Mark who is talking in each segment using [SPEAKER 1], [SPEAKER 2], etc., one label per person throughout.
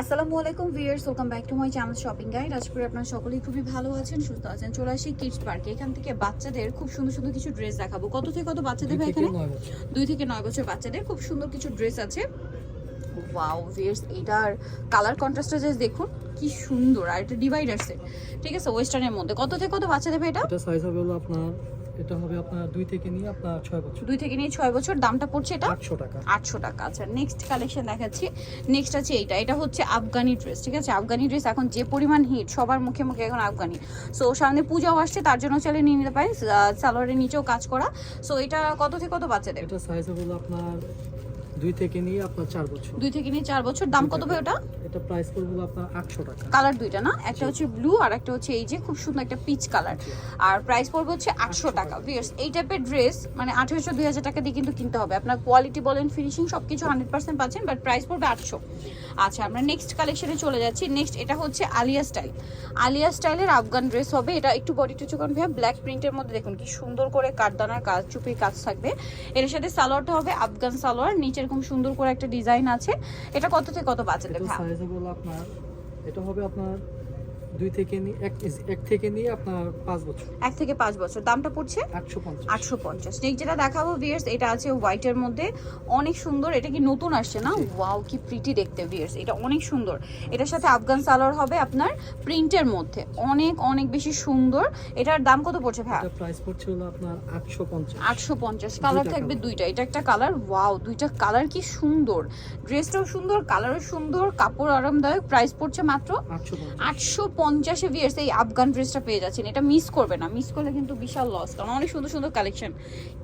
[SPEAKER 1] আসসালামু আলাইকুম viewers welcome back to my channel shopping guide. আজ করে আপনারা সকলেই খুবই ভালো আছেন সুস্থ আছেন। চলে আসি কিডস পার্কে। এখান থেকে বাচ্চাদের খুব সুন্দর সুন্দর কিছু ড্রেস দেখাবো। কত থেকে কত বাচ্চাদের ভাই এখানে? দুই থেকে নয় বছর বাচ্চাদের। খুব সুন্দর কিছু ড্রেস আছে। ওয়াও ভিউয়ার্স এটার কালার কন্ট্রাস্টটা জাস্ট দেখুন কি সুন্দর। আর এটা ডিভাইডার সেট। ঠিক আছে ওয়েস্টার্নের মধ্যে। কত থেকে কত বাচ্চাদের ভাই এটা?
[SPEAKER 2] এটা সাইজ হবে হলো আপনার এটা হবে আপনার দুই থেকে নিয়ে আপনার ছয় বছর।
[SPEAKER 1] দুই থেকে নিয়ে ছয় বছর দামটা পড়ছে এটা?
[SPEAKER 2] আটশো টাকা।
[SPEAKER 1] আটশো টাকা। আচ্ছা নেক্সট কালেকশন দেখাচ্ছি। নেক্সট আছে এইটা। এটা হচ্ছে আফগানি ড্রেস ঠিক আছে? আফগানি ড্রেস এখন যে পরিমাণ হিট সবার মুখে মুখে এখন আফগানি। সো সামনে পূজাও আসছে তার জন্য চলে নিয়ে নিতে পারেন। সালোয়ারের নিচেও কাজ করা। সো এটা কত থেকে কত বাচ্চাদের?
[SPEAKER 2] এটা সাইজ হলো আপনার দুই থেকে নিয়ে আপনার চার বছর।
[SPEAKER 1] দুই থেকে নিয়ে চার বছর। দাম কত ভাই ওটা?
[SPEAKER 2] এটা প্রাইস পড়বে আপনার আটশো টাকা।
[SPEAKER 1] কালার দুইটা না? একটা হচ্ছে ব্লু আর একটা হচ্ছে এই যে খুব সুন্দর একটা পিচ কালার আর প্রাইস পড়বে হচ্ছে আটশো টাকা। ভিয়ার্স এই টাইপের ড্রেস মানে আঠেরোশো দুই হাজার টাকা দিয়ে কিন্তু কিনতে হবে। আপনার কোয়ালিটি বলেন ফিনিশিং সব কিছু হান্ড্রেড পার্সেন্ট পাচ্ছেন বাট প্রাইস পড়বে আটশো। আচ্ছা আমরা নেক্সট কালেকশনে চলে যাচ্ছি। নেক্সট এটা হচ্ছে আলিয়া স্টাইল আলিয়া স্টাইলের আফগান ড্রেস হবে। এটা একটু বডি টু চোখান ভাইয়া। ব্ল্যাক প্রিন্টের মধ্যে দেখুন কি সুন্দর করে কাঠদানার কাজ চুপির কাজ থাকবে। এর সাথে সালোয়ারটা হবে আফগান সালোয়ার। নিচে এরকম সুন্দর করে একটা ডিজাইন আছে। এটা কত থেকে কত বাজেট
[SPEAKER 2] এটা হবে আপনার দুই থেকে নিয়ে এক এক থেকে নিয়ে আপনার পাঁচ বছর।
[SPEAKER 1] এক থেকে পাঁচ বছর। দামটা পড়ছে?
[SPEAKER 2] আটশো পঞ্চাশ।
[SPEAKER 1] আটশো পঞ্চাশ। নেক্সট যেটা দেখাবো ভিয়ার্স এটা আছে হোয়াইটের মধ্যে। অনেক সুন্দর এটা কি নতুন আসছে না? ওয়াও কি প্রিটি দেখতে ভিয়ার্স এটা অনেক সুন্দর। এটার সাথে আফগান সালোয়ার হবে আপনার প্রিন্টের মধ্যে। অনেক অনেক বেশি সুন্দর। এটার দাম কত পড়ছে ভাই
[SPEAKER 2] প্রাইস পড়ছে হলো আপনার আটশো পঞ্চাশ।
[SPEAKER 1] আটশো পঞ্চাশ। কালার থাকবে দুইটা। এটা একটা কালার ওয়াও দুইটা কালার কি সুন্দর। ড্রেসটাও সুন্দর কালারও সুন্দর কাপড় আরামদায়ক প্রাইস পড়ছে মাত্র
[SPEAKER 2] আটশো পঞ্চাশ
[SPEAKER 1] ভিয়ার্স এই আফগান ড্রেসটা পেয়ে যাচ্ছেন। এটা মিস করবে না। মিস করলে কিন্তু বিশাল লস কারণ অনেক সুন্দর সুন্দর কালেকশন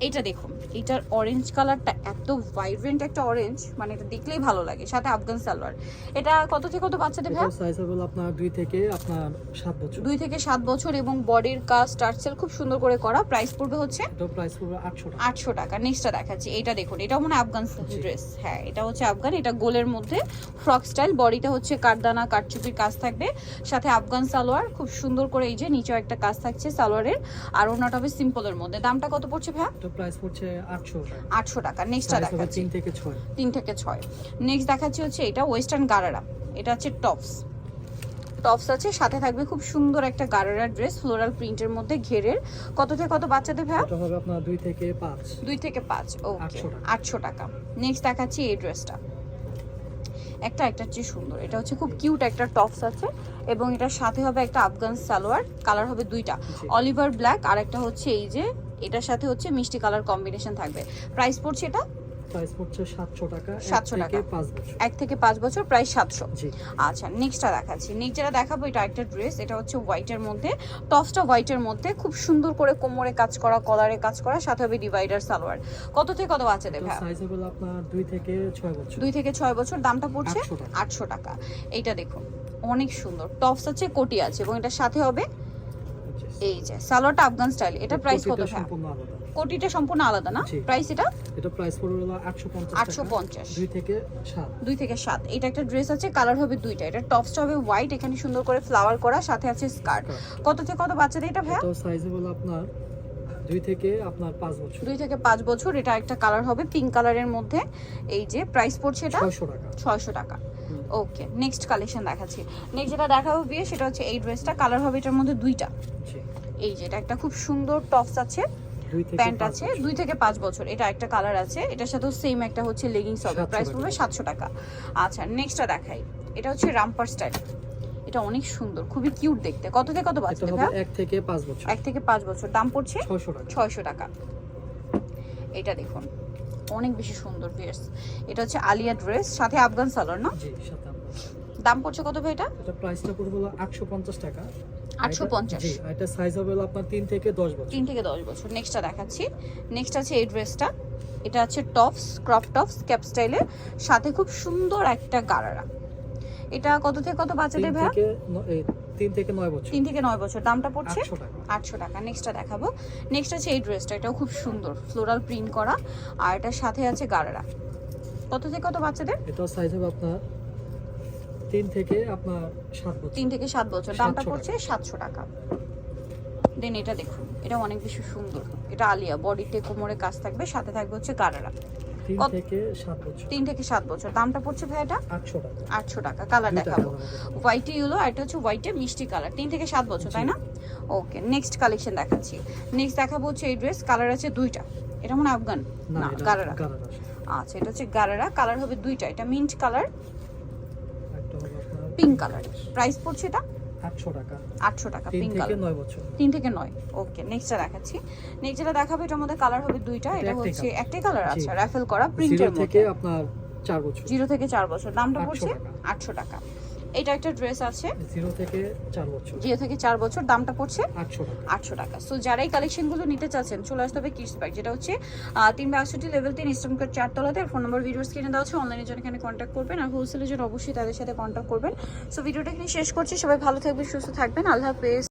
[SPEAKER 1] এইটা দেখুন এটার অরেঞ্জ কালারটা এত ভাইব্রেন্ট একটা অরেঞ্জ মানে এটা দেখলেই ভালো লাগে। সাথে আফগান সালোয়ার এটা কত থেকে কত বাচ্চাদের ভাই?
[SPEAKER 2] সাইজ হবে আপনার দুই থেকে আপনার সাত বছর।
[SPEAKER 1] দুই থেকে সাত বছর এবং বডির কাজ টার্সেল খুব সুন্দর করে করা। প্রাইস পড়বে হচ্ছে
[SPEAKER 2] এটা প্রাইস পড়বে আটশো টাকা।
[SPEAKER 1] আটশো টাকা। নেক্সটটা দেখাচ্ছি। এটা দেখুন এটা মনে হয় আফগান ড্রেস হ্যাঁ এটা হচ্ছে আফগান এটা গোলের মধ্যে ফ্রক স্টাইল বডিটা হচ্ছে কাঠদানা কাঠচুপির কাজ থাকবে। সাথে আফগান সালোয়ার খুব সুন্দর করে এই যে নিচেও একটা কাজ থাকছে সালোয়ারের আর ওনাটা হবে সিম্পলের মধ্যে। দামটা কত পড়ছে ভাইয়া?
[SPEAKER 2] এটা প্রাইস পড়ছে আটশো টাকা।
[SPEAKER 1] আটশো টাকা নেক্সটটা দেখাচ্ছি।
[SPEAKER 2] তিন থেকে ছয়।
[SPEAKER 1] তিন থেকে ছয়। নেক্সট দেখাচ্ছি হচ্ছে এটা ওয়েস্টার্ন গারারা এটা হচ্ছে টপস টপস আছে সাথে থাকবে খুব সুন্দর একটা গারারা ড্রেস ফ্লোরাল প্রিন্টের মধ্যে ঘেরের। কত থেকে কত বাচ্চাদের ভাইয়া?
[SPEAKER 2] এটা হবে আপনার দুই থেকে পাঁচ।
[SPEAKER 1] দুই থেকে পাঁচ ওকে
[SPEAKER 2] 800
[SPEAKER 1] আটশো টাকা। নেক্সট দেখাচ্ছি এই ড্রেসটা একটা একটা চেয়ে সুন্দর। এটা হচ্ছে খুব কিউট একটা টপস আছে এবং এটার সাথে হবে একটা আফগান সালোয়ার কালার হবে দুইটা। অলিভার ব্ল্যাক আর একটা হচ্ছে এই যে এটার সাথে হচ্ছে মিষ্টি কালার কম্বিনেশন থাকবে। প্রাইস পড়ছে এটা
[SPEAKER 2] প্রাইস পড়ছে সাতশো টাকা এক
[SPEAKER 1] 700
[SPEAKER 2] থেকে
[SPEAKER 1] টাকা।
[SPEAKER 2] পাঁচ বছর।
[SPEAKER 1] এক থেকে পাঁচ বছর প্রাইস সাতশো।
[SPEAKER 2] জি।
[SPEAKER 1] আচ্ছা নেক্সটটা দেখাচ্ছি। নেক্সট যেটা দেখাবো এটা একটা ড্রেস এটা হচ্ছে হোয়াইটের মধ্যে। টপসটা হোয়াইটের মধ্যে খুব সুন্দর করে কোমরে কাজ করা কলারে কাজ করা সাথে হবে ডিভাইডার সালোয়ার। কত থেকে কত বাচ্চাদের ভাই
[SPEAKER 2] সাইজ হবে আপনার দুই থেকে ছয় বছর।
[SPEAKER 1] দুই থেকে ছয় বছর দামটা পড়ছে
[SPEAKER 2] 800 টাকা।
[SPEAKER 1] আটশো টাকা। এইটা দেখুন অনেক সুন্দর। টপস আছে কোটি আছে এবং এটা সাথে হবে এই যে সালোয়ারটা আফগান স্টাইল এটা প্রাইস কত
[SPEAKER 2] সম্পূর্ণ আলাদা।
[SPEAKER 1] কোটিটা সম্পূর্ণ আলাদা না? প্রাইস এটা?
[SPEAKER 2] এটা প্রাইস পড়বে হলো আটশো পঞ্চাশ
[SPEAKER 1] আটশো পঞ্চাশ।
[SPEAKER 2] দুই থেকে সাত।
[SPEAKER 1] দুই থেকে সাত। এটা একটা ড্রেস আছে কালার হবে দুইটা। এটা টপসটা হবে হোয়াইট এখানে সুন্দর করে ফ্লাওয়ার করা সাথে আছে স্কার্ট কত থেকে কত বাচ্চাদের এটা ভাইয়া?
[SPEAKER 2] এটাও সাইজ হলো আপনার দুই থেকে আপনার পাঁচ বছর।
[SPEAKER 1] দুই থেকে পাঁচ বছর। এটা একটা কালার হবে পিঙ্ক কালারের মধ্যে। এই যে প্রাইস পড়ছে এটা
[SPEAKER 2] ছয়শো টাকা।
[SPEAKER 1] ছয়শো টাকা। ওকে নেক্সট কালেকশন দেখাচ্ছি। নেক্সট যেটা দেখাবো বিয়ে সেটা হচ্ছে এই ড্রেসটা কালার হবে এটার মধ্যে দুইটা। এই যে এটা একটা খুব সুন্দর টপস আছে প্যান্ট আছে দুই থেকে পাঁচ বছর। এটা একটা কালার আছে এটার সাথেও সেম একটা হচ্ছে লেগিংস হবে। প্রাইস। পড়বে সাতশো টাকা। আচ্ছা নেক্সটটা দেখাই। এটা হচ্ছে রামপার স্টাইল এটা অনেক সুন্দর খুবই কিউট দেখতে। কত থেকে কত বাচ্চাদের
[SPEAKER 2] এক থেকে পাঁচ বছর।
[SPEAKER 1] এক থেকে পাঁচ বছর। দাম পড়ছে
[SPEAKER 2] ছয়শো টাকা।
[SPEAKER 1] ছয়শো টাকা। এটা দেখুন। অনেক বেশি সুন্দর ড্রেস এটা হচ্ছে আলিয়া ড্রেস সাথে আফগান সালোয়ার না। দাম পড়ছে কত ভাই এটা?
[SPEAKER 2] এটা প্রাইসটা পড়বে হলো আটশো পঞ্চাশ টাকা। আর এটা-
[SPEAKER 1] 850
[SPEAKER 2] জি এটা সাইজ হবে হলো আপনার তিন থেকে দশ বছর।
[SPEAKER 1] তিন থেকে দশ বছর। নেক্সটটা দেখাচ্ছি। নেক্সট আছে এই ড্রেসটা এটা আছে টপস ক্রপ টপস ক্যাপ স্টাইলের সাথে খুব সুন্দর একটা গারারা। এটা কত থেকে কত বাচ্চাদের
[SPEAKER 2] এই, তিন থেকে নয় বছর।
[SPEAKER 1] তিন থেকে নয় বছর। দামটা পড়ছে?
[SPEAKER 2] আটশো টাকা।
[SPEAKER 1] নেক্সটটা দেখাবো। নেক্সট আছে এই ড্রেসটা এটাও খুব সুন্দর। ফ্লোরাল প্রিন্ট করা। আর এটার সাথে আছে গারারা। কত থেকে কত বাচ্চাদের?
[SPEAKER 2] এটাও সাইজ হবে আপনার তিন থেকে আপনার সাত বছর।
[SPEAKER 1] তিন থেকে সাত বছর। দামটা পড়ছে সাতশো টাকা। দেন এটা দেখুন। এটা অনেক বেশি সুন্দর। এটা আলিয়া। বডিতে কোমরে কাজ থাকবে। সাথে থাকবে হচ্ছে গারারা।
[SPEAKER 2] তিন থেকে সাত বছর।
[SPEAKER 1] তিন থেকে সাত বছর। দামটা পড়ছে ভাইয়াটা?
[SPEAKER 2] আটশো টাকা।
[SPEAKER 1] আটশো টাকা। কালার দেখাবো। হোয়াইটে ইউলো আর এটা হচ্ছে হোয়াইটে মিষ্টি কালার তিন থেকে সাত বছর তাই না? ওকে নেক্সট কালেকশন দেখাচ্ছি। নেক্সট দেখাবো হচ্ছে এই ড্রেস কালার আছে দুইটা। এটা মনে হয় আফগান?
[SPEAKER 2] না
[SPEAKER 1] গারারা। আচ্ছা এটা হচ্ছে গারারা। কালার হবে দুইটা। এটা mint colour pink colour price পড়ছে এটা?
[SPEAKER 2] আটশো টাকা।
[SPEAKER 1] পিঙ্ক
[SPEAKER 2] থেকে
[SPEAKER 1] কালার
[SPEAKER 2] বছর।
[SPEAKER 1] তিন থেকে নয়। ওকে নেক্সটটা দেখাচ্ছি। নেক্সট যেটা দেখাবো এটার মধ্যে কালার হবে দুইটা
[SPEAKER 2] এটা
[SPEAKER 1] হচ্ছে একটাই কালার
[SPEAKER 2] জি।
[SPEAKER 1] আচ্ছা র্যাফেল করা প্রিন্টের
[SPEAKER 2] থেকে আপনার বছর।
[SPEAKER 1] থেকে চার বছর। দামটা
[SPEAKER 2] 800
[SPEAKER 1] পড়ছে
[SPEAKER 2] টাকা।
[SPEAKER 1] আটশো টাকা। এটা একটা ড্রেস আছে।
[SPEAKER 2] জিরো থেকে চার বছর।
[SPEAKER 1] থেকে দামটা পড়ছে
[SPEAKER 2] আটশো টাকা।
[SPEAKER 1] আটশো টাকা। সো যারা এই কালেকশনগুলো নিতে চাচ্ছেন চলে আসতে হবে কিডস ব্যাগ যেটা হচ্ছে আহ, তিন বাষট্টি লেভেল তিন ইস্টার্ন কোড চারতলাতে। ফোন নম্বর ভিডিও স্ক্রিনে দেওয়া হচ্ছে অনলাইনের জন্য এখানে কন্ট্যাক্ট করবেন। আর হোলসেলের জন্য অবশ্যই তাদের সাথে কন্ট্যাক্ট করবেন। সো ভিডিওটা এখানে শেষ করছি। সবাই ভালো থাকবেন সুস্থ থাকবেন। আল্লাহ হাফেজ।